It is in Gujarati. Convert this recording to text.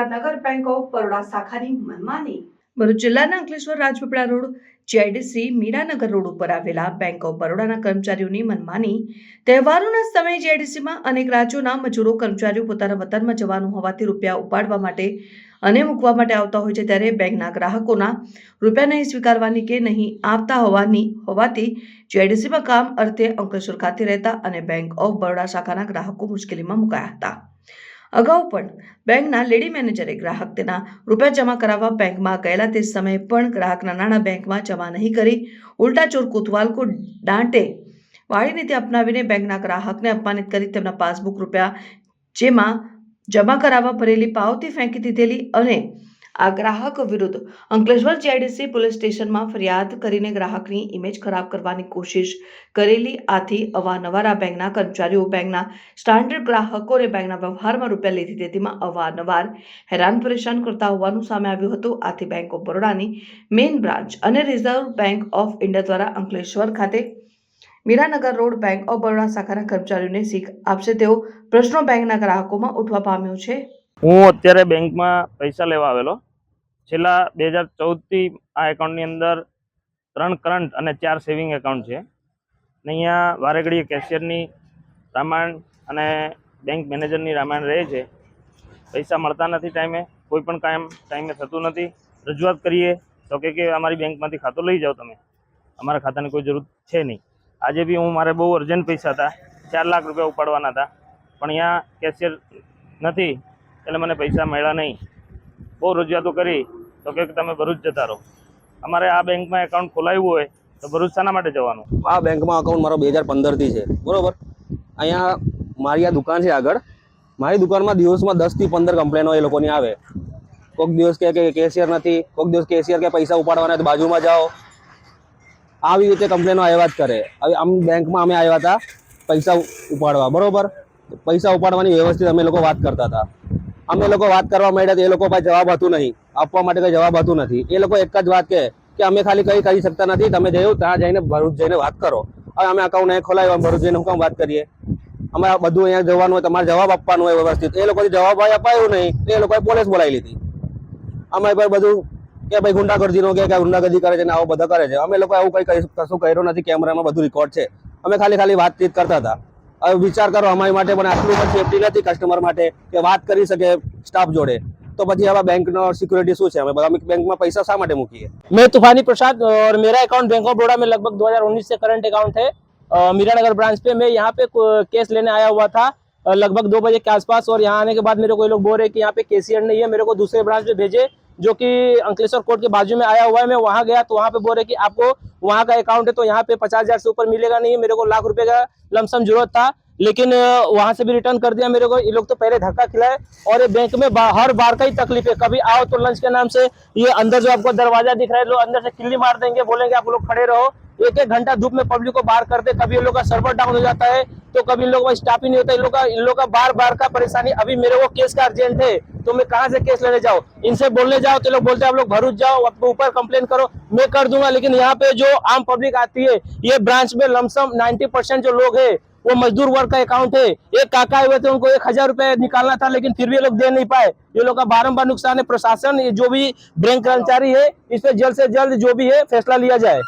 વિરાટનગર બેંક ઓફ બરોડા શાખાની મનમાની ભરૂચ જિલ્લાના Ankleshwar Rajpipla road, GIDC Miranagar road ઉપર આવેલા બેંક ઓફ બરોડાના કર્મચારીઓની મનમાની. તહેવારોના સમયે જીઆઈડીસીમાં અનેક રાજ્યોના મજૂરો કર્મચારીઓ પોતાના વતનમાં જવાનું હોવાથી રૂપિયા ઉપાડવા માટે અને મૂકવા માટે આવતા હોય છે ત્યારે બેંકના ગ્રાહકોના રૂપિયા નહીં સ્વીકારવાની કે નહીં આપતા હોવાની હોવાથી જીઆઈડીસીમાં કામ અર્થે અંકલેશ્વર ખાતે રહેતા અને બેંક ઓફ બરોડા શાખાના ગ્રાહકો મુશ્કેલીમાં મુકાયા હતા. અગાઉ પણ બેંકના લેડી મેનેજરે ગ્રાહક તેના રૂપિયા જમા કરાવવા બેંકમાં ગયેલા તે સમયે પણ ગ્રાહકના નાણાં બેંકમાં જમા નહીં કરી. ઉલટા ચોર કોતવાલ કો દાંટે વાળી નીતિ અપનાવીને બેંકના ગ્રાહકને અપમાનિત કરી તેમના પાસબુક રૂપિયા જેમાં જમા કરાવવા ભરેલી પાવતી ફેંકી દીધેલી અને આ ગ્રાહક વિરુદ્ધ અંકલેશ્વર જીઆઈડીસી પોલીસ સ્ટેશનમાં ફરિયાદ કરીને ગ્રાહકની ઇમેજ ખરાબ કરવાની કોશિશ કરેલી. આથી અવારનવાર આ બેંકના કર્મચારીઓ બેંકના સ્ટાન્ડર્ડ ગ્રાહકોને બેંકના વ્યવહારમાં રૂપિયા લેતી તેથીમાં અવારનવાર હેરાન પરેશાન કરતા હોવાનું સામે આવ્યું હતું. આથી બેંક ઓફ બરોડાની મેઇન બ્રાન્ચ અને રિઝર્વ બેંક ઓફ ઇન્ડિયા દ્વારા અંકલેશ્વર ખાતે Miranagar road bank of Baroda શાખાના કર્મચારીઓને શીખ આપશે તેવો પ્રશ્નો બેંકના ગ્રાહકોમાં ઉઠવા પામ્યો છે. હું અત્યારે બેંકમાં પૈસા લેવા આવેલો. છેલ્લા બે હજાર ચૌદથી આ એકાઉન્ટની અંદર ત્રણ કરંટ અને ચાર સેવિંગ એકાઉન્ટ છે. ને અહીંયા વારેઘડીએ કેશિયરની રામાયણ અને બેંક મેનેજરની રામાયણ રહે છે. પૈસા મળતા નથી ટાઈમે કોઈ પણ કામ ટાઈમે થતું નથી. રજૂઆત કરીએ તો કે કે અમારી બેંકમાંથી ખાતું લઈ જાઓ તમે. અમારા ખાતાની કોઈ જરૂર છે નહીં. આજે બી હું, મારે બહુ અર્જન્ટ પૈસા હતા. ચાર લાખ રૂપિયા ઉપાડવાના હતા. પણ અહીંયા કેશિયર નથી, એટલે મને પૈસા મળ્યા નહીં. બહુ રજૂઆતો કરી. તો કે તમે ભરૂચ જતા રહો. અમારે આ બેંકમાં એકાઉન્ટ ખોલાવ્યું હોય તો ભરૂચ શાના માટે જવાનું? આ બેંકમાં અકાઉન્ટ મારો બે હજાર પંદરથી છે. બરોબર? અહીંયા મારી આ દુકાન છે આગળ. મારી દુકાનમાં દિવસમાં દસથી પંદર કમ્પ્લેનો એ લોકોની આવે. કોઈક દિવસ કે કેશિયર નથી કોઈક દિવસ કેશિયર કે પૈસા ઉપાડવાના તો બાજુમાં જાઓ. આવી રીતે કમ્પ્લેનો આવ્યા જ કરે. હવે આમ બેંકમાં અમે આવ્યા હતા પૈસા ઉપાડવા. બરોબર? પૈસા ઉપાડવાની વ્યવસ્થિત અમે લોકો વાત કરતા હતા. અમે લોકો વાત કરવા માંડ્યા તો એ લોકો પાસે જવાબ હતું નહીં. આપવા માટે કંઈ જવાબ હતું નથી. એ લોકો એક જ વાત કહે કે અમે ખાલી કંઈ કરી શકતા નથી. તમે જયું ત્યાં જઈને ભરૂચ જઈને વાત કરો. હવે અમે અકાઉન્ટ અહીં ખોલાવ્યું ભરૂચ જઈને હું કામ વાત કરીએ? અમે બધું અહીંયા જવાનું હોય, તમારે જવાબ આપવાનો હોય વ્યવસ્થિત. એ લોકોથી જવાબ અપાયું નહીં. એ લોકોએ પોલીસ બોલાવી લીધી. અમે ભાઈ બધું કે ભાઈ ગુંડાગર્દીનો કે ગુંડાગર્દી કરે છે ને આવો બધા કરે છે. અમે લોકો આવું કંઈ કશું કર્યું નથી. કેમેરામાં બધું રેકોર્ડ છે. અમે ખાલી ખાલી વાતચીત કરતા હતા. વિચાર કરો અમારી માટે પણ આટલું પણ સેફટી નથી કસ્ટમર માટે કે વાત કરી શકે સ્ટાફ જોડે તો પછી હવે બેંકનો સિક્યુરિટી શું છે અમે બધા બેંકમાં પૈસા શા માટે મૂકીએ મેં તુફાની પ્રસાદ और मेरा अकाउंट बैंक ऑफ बड़ौदा में लगभग 2019 से करंट अकाउंट है मीरानगर ब्रांच पे मैं यहाँ पे केस लेने आया हुआ था लगभग दो बजे के आसपास और यहाँ आने के बाद मेरे को ये लोग बोल रहे कि यहाँ पे केसीआर नहीं है मेरे को दूसरे ब्रांच पे भेजे जो कि अंकलेश्वर कोर्ट के बाजू में आया हुआ है, मैं वहाँ गया तो वहाँ पे बोल रहे कि आपको वहाँ का अकाउंट है तो यहाँ पे पचास हज़ार से ऊपर मिलेगा नहीं, मेरे को लाख रुपए का लमसम ज़रूरत था, लेकिन वहाँ से भी रिटर्न कर दिया मेरे को। ये लोग तो पहले धक्का खिलाए और ये बैंक में बा- हर बार का ही तकलीफ़ है। कभी आओ तो लंच के नाम से ये अंदर जो आपको दरवाज़ा दिख रहा है लोग अंदर से किल्ली मार देंगे, बोलेंगे आप लोग खड़े रहो। एक एक घंटा धूप में पब्लिक को बाहर करते कभी इन लोग का सर्वर डाउन हो जाता है। तो कभी इन लोग का स्टाफ ही नहीं होता, इन लोग का, इन लोग का बार बार का परेशानी। अभी मेरे को केस का अर्जेंट है। तो मैं कहाँ से केस लेने जाऊँ इनसे बोलने जाओ तो लोग बोलते हैं, आप लोग भरूच जाओ आपको ऊपर कंप्लेन करो, मैं कर दूँगा। लेकिन यहाँ पे जो आम पब्लिक आती है, ये ब्रांच में लमसम 90 परसेंट जो लोग है, वो मजदूर वर्ग का अकाउंट है। एक काका हुए थे, उनको एक हज़ार रुपए निकालना था, लेकिन फिर भी लोग दे नहीं पाए। ये लोग का बारम्बार नुकसान है, प्रशासन जो भी बैंक कर्मचारी है इस पे जल्द से जल्द जो भी है, फैसला लिया जाए।